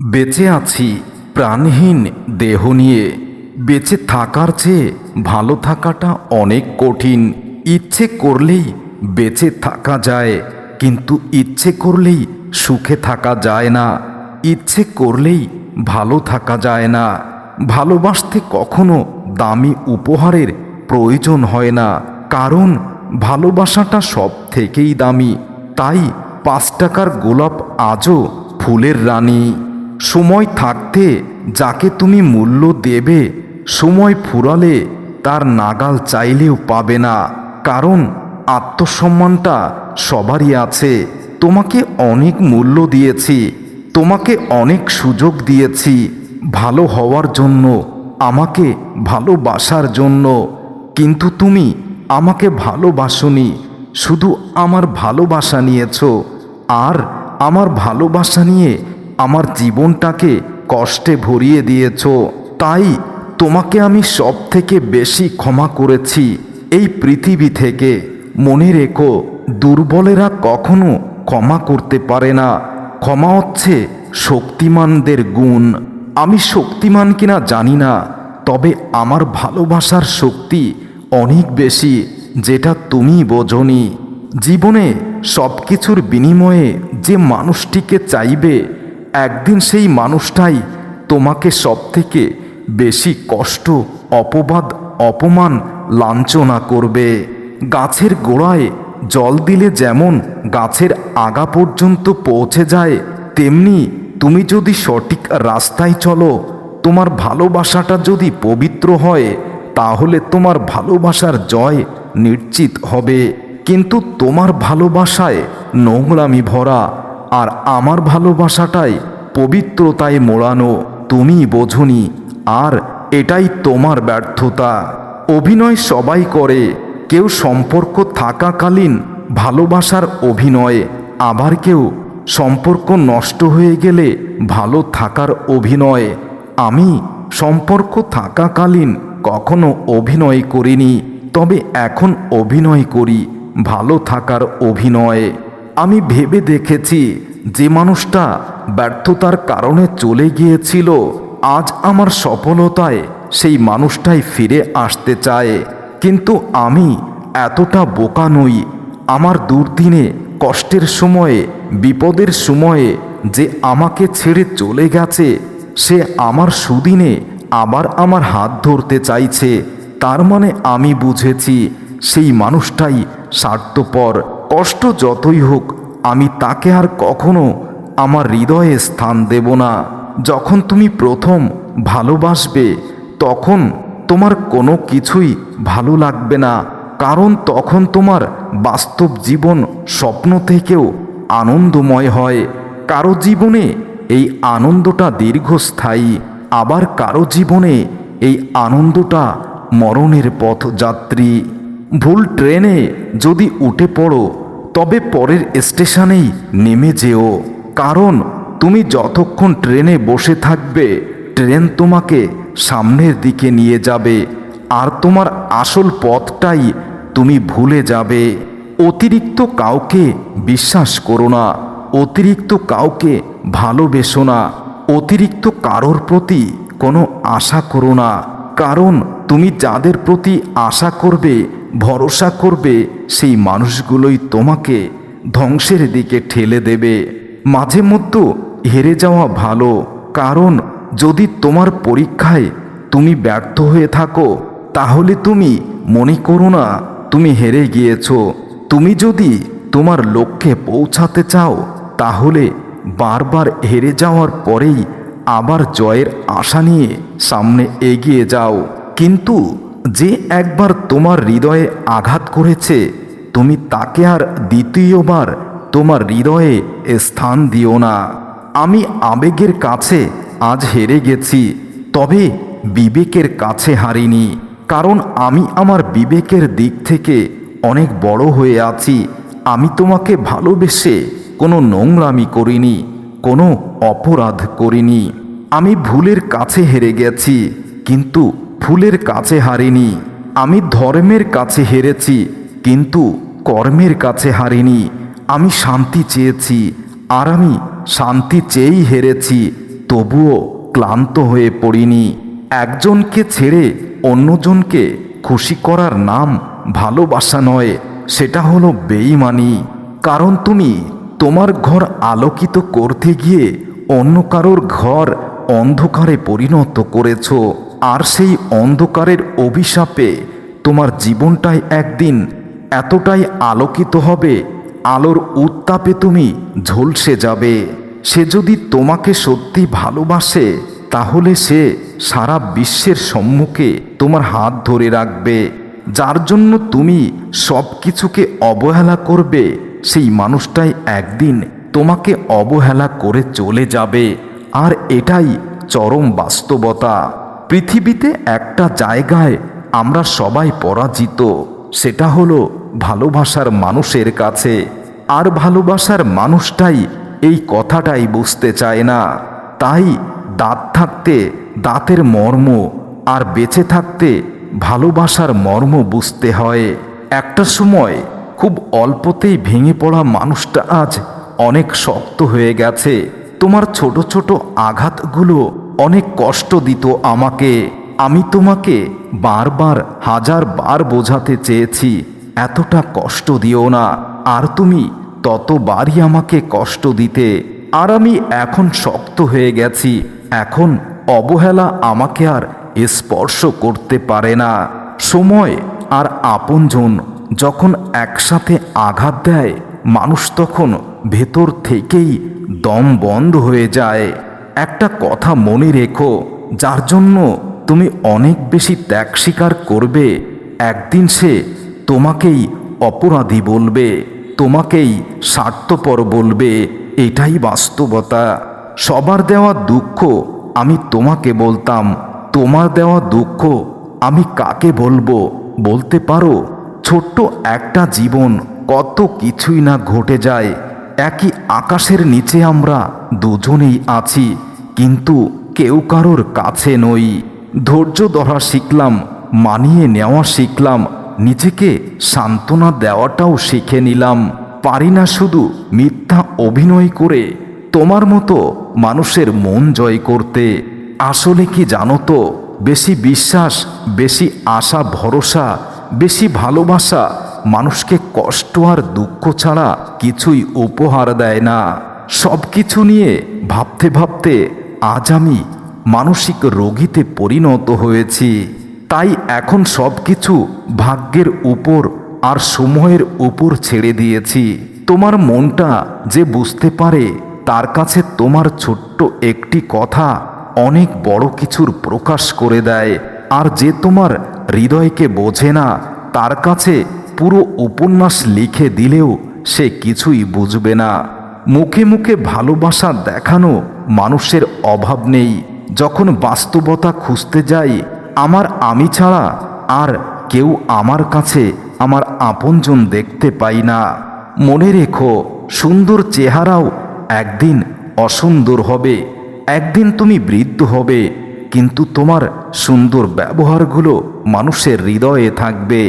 বেঁচে আছি, প্রাণহীন দেহ নিয়ে। বেঁচে থাকার চেয়ে ভালো থাকাটা অনেক কঠিন। ইচ্ছে করলেই বেঁচে থাকা যায়, কিন্তু ইচ্ছে করলেই সুখে থাকা যায় না। ইচ্ছে করলেই ভালো থাকা যায় না। ভালোবাসতে কখনো দামি উপহারের প্রয়োজন হয় না, কারণ ভালোবাসাটা সব থেকেই দামি। তাই পাঁচ টাকার গোলাপ আজও ফুলের রানী। সময় থাকতে যাকে তুমি মূল্য দেবে, সময় ফুরালে তার নাগাল চাইলেও পাবে না। কারণ আত্মসম্মানটা সবারই আছে। তোমাকে অনেক মূল্য দিয়েছি, তোমাকে অনেক সুযোগ দিয়েছি। ভালো হওয়ার জন্য, আমাকে ভালোবাসার জন্য। কিন্তু তুমি আমাকে ভালোবাসনি, শুধু আমার ভালোবাসা নিয়েছ। আর আমার ভালোবাসা নিয়ে আমার জীবনটাকে কষ্টে ভরিয়ে দিয়েছ। তাই তোমাকে আমি সব থেকে বেশি ক্ষমা করেছি। এই পৃথিবী থেকে। মনে রেখো, দুর্বলেরা কখনো ক্ষমা করতে পারে না। ক্ষমা হচ্ছে শক্তিমানদের গুণ। আমি শক্তিমান কিনা জানি না। তবে আমার ভালোবাসার শক্তি অনেক বেশি, যেটা তুমি বোঝনি। জীবনে সব কিছুর বিনিময়ে যে মানুষটিকে চাইবে একদিন সেই মানুষটাই তোমাকে সব থেকে বেশি কষ্ট, অপবাদ, অপমান, লাঞ্ছনা করবে। গাছের গোড়ায় জল দিলে যেমন গাছের আগা পর্যন্ত পৌঁছে যায়, তেমনি তুমি যদি সঠিক রাস্তায় চলো, তোমার ভালোবাসাটা যদি পবিত্র হয়, তাহলে তোমার ভালোবাসার জয় নিশ্চিত হবে। কিন্তু তোমার ভালোবাসায় নোংরামি ভরা আর আমার ভালোবাসাটাই পবিত্রতায় মোড়ানো, তুমি বোঝনি, আর এটাই তোমার ব্যর্থতা। অভিনয় সবাই করে, কেউ সম্পর্ক থাকাকালীন ভালোবাসার অভিনয়, আবার কেউ সম্পর্ক নষ্ট হয়ে গেলে ভালো থাকার অভিনয়। আমি সম্পর্ক থাকাকালীন কখনো অভিনয় করিনি, তবে এখন অভিনয় করি, ভালো থাকার অভিনয়। আমি ভেবে দেখেছি যে মানুষটা ব্যর্থতার কারণে চলে গিয়েছিল, আজ আমার সফলতায় সেই মানুষটাই ফিরে আসতে চায়। কিন্তু আমি এতটা বোকা নই। আমার দুর্দিনে, কষ্টের সময়ে, বিপদের সময়ে যে আমাকে ছেড়ে চলে গেছে, সে আমার সুদিনে আবার আমার হাত ধরতে চাইছে। তার মানে আমি বুঝেছি, সেই মানুষটাই স্বার্থপর। কষ্ট যতই হোক আমি তাকে আর কখনো আমার হৃদয়ে স্থান দেব না। যখন তুমি প্রথম ভালোবাসবে, তখন তোমার কোনো কিছুই ভালো লাগবে না, কারণ তখন তোমার বাস্তব জীবন স্বপ্ন থেকেও আনন্দময় হয়। কারও জীবনে এই আনন্দটা দীর্ঘস্থায়ী, আবার কারও জীবনে এই আনন্দটা মরণের পথযাত্রী। ভুল ট্রেনে যদি উঠে পড়ো তবে পরের স্টেশনেই নেমে যেও। কারণ তুমি যতক্ষণ ট্রেনে বসে থাকবে, ট্রেন তোমাকে সামনের দিকে নিয়ে যাবে। আর তোমার আসল পথটাই তুমি ভুলে যাবে। অতিরিক্ত কাউকে বিশ্বাস করো না, অতিরিক্ত কাউকে ভালোবেসো না, অতিরিক্ত কারোর প্রতি কোনো আশা করো না। কারণ তুমি যাদের প্রতি আশা করবে ভরসা করবে, সেই মানুষগুলোই তোমাকে ধ্বংসের দিকে ঠেলে দেবে। মাঝে মধ্যে হেরে যাওয়া ভালো, কারণ যদি তোমার পরীক্ষায় তুমি ব্যর্থ হয়ে থাকো, তাহলে তুমি মনে করো না তুমি হেরে গিয়েছো। তুমি যদি তোমার লক্ষ্যে পৌঁছাতে চাও, তাহলে বারবার হেরে যাওয়ার পরেই আবার জয়ের আশা নিয়ে সামনে এগিয়ে যাও। কিন্তু যে একবার তোমার হৃদয়ে আঘাত করেছে, তুমি তাকে আর দ্বিতীয়বার তোমার হৃদয়ে স্থান দিও না। আমি আবেগের কাছে আজ হেরে গেছি, তবে বিবেকের কাছে হারিনি, কারণ আমি আমার বিবেকের দিক থেকে অনেক বড় হয়ে আছি। আমি তোমাকে ভালোবেসে কোনো নোংরামি করিনি, কোনো অপরাধ করিনি। আমি ভুলের কাছে হেরে গেছি, কিন্তু ফুলের কাছে হারিনি। আমি ধর্মের কাছে হেরেছি, কিন্তু কর্মের কাছে হারিনি। আমি শান্তি চেয়েছি, আর আমি শান্তি চেয়েই হেরেছি, তবুও ক্লান্ত হয়ে পড়িনি। একজনকে ছেড়ে অন্যজনকে খুশি করার নাম ভালোবাসা নয়, সেটা হলো বেইমানি কারণ তুমি তোমার ঘর আলোকিত করতে গিয়ে অন্য কারোর ঘর অন্ধকারে পরিণত করেছ। আর সেই অন্ধকারের অভিশাপে তোমার জীবনটাই একদিন এতটাই আলোকিত হবে, আলোর উত্তাপে তুমি ঝলসে যাবে। সে যদি তোমাকে সত্যি ভালোবাসে, তাহলে সে সারা বিশ্বের সম্মুখে তোমার হাত ধরে রাখবে। যার জন্য তুমি সব কিছুকে অবহেলা করবে, সেই মানুষটাই একদিন তোমাকে অবহেলা করে চলে যাবে। আর এটাই চরম বাস্তবতা। পৃথিবীতে একটা জায়গায় আমরা সবাই পরাজিত। সেটা হলো ভালোবাসার মানুষের কাছে। আর ভালোবাসার মানুষটাই এই কথাটাই বুঝতে চায় না। তাই দাঁত থাকতে দাঁতের মর্ম আর বেঁচে থাকতে ভালোবাসার মর্ম বুঝতে হয়। একটা সময় খুব অল্পতেই ভেঙে পড়া মানুষটা আজ অনেক শক্ত হয়ে গেছে। তোমার ছোট ছোট আঘাতগুলো অনেক কষ্ট দিত আমাকে। আমি তোমাকে বারবার, হাজার বার বোঝাতে চেয়েছি। এতটা কষ্ট দিও না। আর তুমি ততবারই আমাকে কষ্ট দিতে। আর আমি এখন শক্ত হয়ে গেছি। এখন অবহেলা আমাকে আর স্পর্শ করতে পারে না। সময় আর আপনজন যখন একসাথে আঘাত দেয়, মানুষ তখন ভেতর থেকেই দম বন্ধ হয়ে যায়। একটা কথা মনে রেখো, যার জন্য তুমি অনেক বেশি ত্যাগ স্বীকার করবে। একদিন সে তোমাকেই অপরাধী বলবে, তোমাকেই স্বার্থপর বলবে। এটাই বাস্তবতা। সবার দেওয়া দুঃখ আমি তোমাকে বলতাম, তোমার দেওয়া দুঃখ আমি কাকে বলব? বলতে পারো, ছোট্ট একটা জীবন কত কিছুই না ঘটে যায়। একই আকাশের নিচে আমরা দুজনেই আছি। কিন্তু কেউ কারোর কাছে নই। ধৈর্য ধরা শিখলাম, মানিয়ে নেওয়া শিখলাম, নিজেকে সান্ত্বনা দেওয়াটাও শিখে নিলাম। পারি না শুধু মিথ্যা অভিনয় করে, তোমার মতো মানুষের মন জয় করতে। আসলে কি জানো তো, বেশি বিশ্বাস, বেশি আশা, ভরসা, বেশি ভালোবাসা মানুষকে কষ্ট আর দুঃখ ছাড়া কিছুই উপহার দেয় না। সব কিছু নিয়ে ভাবতে ভাবতে আজ আমি মানসিক রোগীতে পরিণত হয়েছি। তাই এখন সব কিছু ভাগ্যের উপর আর সময়ের উপর ছেড়ে দিয়েছি। তোমার মনটা যে বুঝতে পারে, তার কাছে তোমার ছোট্ট একটি কথা অনেক বড় কিছুর প্রকাশ করে দেয়। আর যে তোমার হৃদয়কে বোঝে না, তার কাছে পুরো উপন্যাস লিখে দিলেও সে কিছুই বুঝবে না। মুখে মুখে ভালোবাসা দেখানো মানুষের অভাব নেই। যখন বাস্তবতা খুঁজতে যাই, আমার আমি ছাড়া আর কেউ আমার কাছে আমার আপনজন দেখতে পাই না। মনে রেখো, সুন্দর চেহারাও একদিন অসুন্দর হবে। একদিন তুমি বৃদ্ধ হবে, কিন্তু তোমার সুন্দর ব্যবহারগুলো মানুষের হৃদয়ে থাকবে।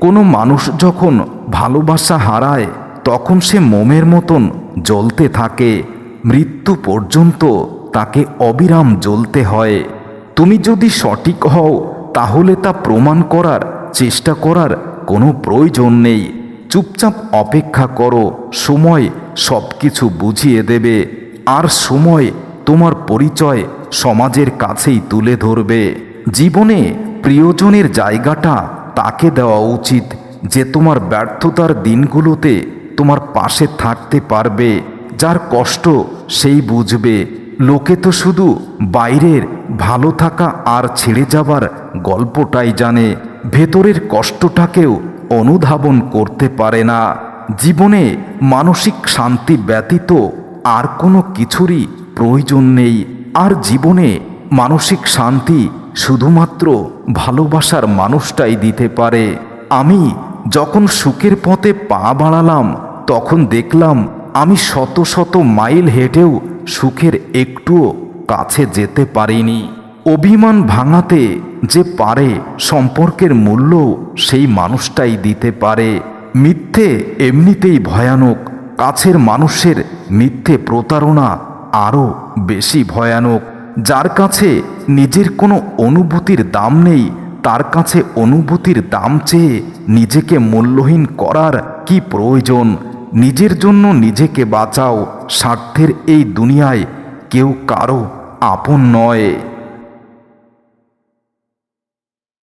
কোনো মানুষ যখন ভালোবাসা হারায় তখন সে মোমের মতন জ্বলতে থাকে। মৃত্যু পর্যন্ত তাকে অবিরাম জ্বলতে হয়। তুমি যদি সঠিক হও, তাহলে তা প্রমাণ করার, চেষ্টা করার কোনো প্রয়োজন নেই। চুপচাপ অপেক্ষা করো, সময় সব কিছু বুঝিয়ে দেবে। আর সময় তোমার পরিচয় সমাজের কাছেই তুলে ধরবে। জীবনে প্রিয়জনের জায়গাটা তাকে দেওয়া উচিত যে তোমার ব্যর্থতার দিনগুলোতে তোমার পাশে থাকতে পারবে, যার কষ্ট সেই বুঝবে। লোকে তো শুধু বাইরের ভালো থাকা আর ছেড়ে যাবার গল্পটাই জানে, ভেতরের কষ্টটাকেও অনুধাবন করতে পারে না। জীবনে মানসিক শান্তি ব্যতীত আর কোনো কিছুরই প্রয়োজন নেই। আর জীবনে মানসিক শান্তি শুধুমাত্র ভালোবাসার মানুষটাই দিতে পারে। আমি যখন সুখের পথে পা বাড়ালাম তখন দেখলাম আমি শত শত মাইল হেঁটেও সুখের একটুও কাছে যেতে পারিনি। অভিমান ভাঙাতে যে পারে সম্পর্কের মূল্য সেই মানুষটাই দিতে পারে। মিথ্যে এমনিতেই ভয়ানক, কাছের মানুষের মিথ্যে প্রতারণা আরও বেশি ভয়ানক। যার কাছে নিজের কোনো অনুভূতির দাম নেই, তার কাছে অনুভূতির দাম চেয়ে নিজেকে মূল্যহীন করার কি প্রয়োজন? নিজের জন্য নিজেকে বাঁচাও। স্বার্থের এই দুনিয়ায় কেউ কারও আপন নয়।